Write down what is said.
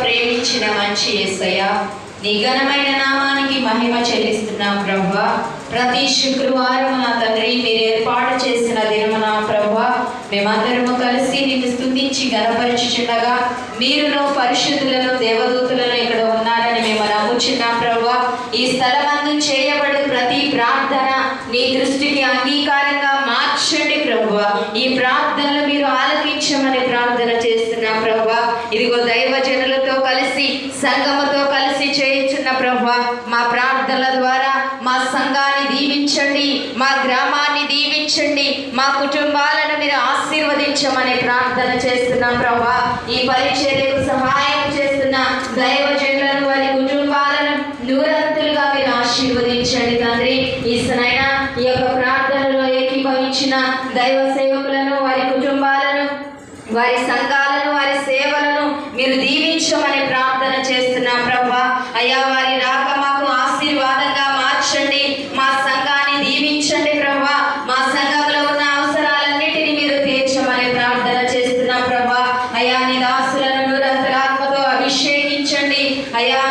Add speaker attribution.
Speaker 1: ప్రేమించిన మంచి యేసయ్య నీ ఘనమైన నామానికి మహిమ చెల్లిస్తున్నాం ప్రభా ప్రతి శుక్రవారం నా తండ్రి మీరు ఏర్పాటు చేసిన దినమన ప్రభా మేమందరము కలిసి నిన్ను స్థుతించి గణపరచుచుండగా మీరును పరిశుద్ధులను దేవదూతులను ఇక్కడ ఉన్నారని మేము నమ్ముచున్నాం ప్రభా. ఈ స్థలమందు చేయబడు ప్రతి ప్రార్థన నీ దృష్టికి అంగీకారంగా మార్చండి ప్రభా. ఈ ప్రార్థనలు మీరు ఆలకించమని ప్రార్థన చేస్తున్నాం ప్రభా. ఇదిగో దైవ కలిసి కలిసి చేయించున్న ప్రభా మా ప్రార్థనల ద్వారా మా సంఘాన్ని దీవించండి మా గ్రామాన్ని దీవించండి మా కుటుంబాలను మీరు ఆశీర్వదించమని ప్రార్థన చేస్తున్నాం ప్రభా ఈ పరిచర్యకు సహాయం చేస్తున్న దైవజనులను వారి కుటుంబాలను నూరంతులుగా మీరు ఆశీర్వదించండి తండ్రి. ఈ సనైన ఈ యొక్క ప్రార్థనలో ఏకీభవించిన దైవ సేవకులను వారి కుటుంబాలను వారి సంఘాలను వారి సేవలను మీరు దీవించమని ప్రార్థన చేస్తున్నాం ప్రభా అయ్యా వారి రాక మాకు ఆశీర్వాదంగా మార్చండి మా సంఘాన్ని దీవించండి ప్రభా మా సంఘంలో ఉన్న అవసరాలన్నిటిని మీరు తీర్చమని ప్రార్థన చేస్తున్నాం ప్రభా అయ్యా నీ దాసులను నిరంతరాత్మతో అభిషేకించండి. అయ్యా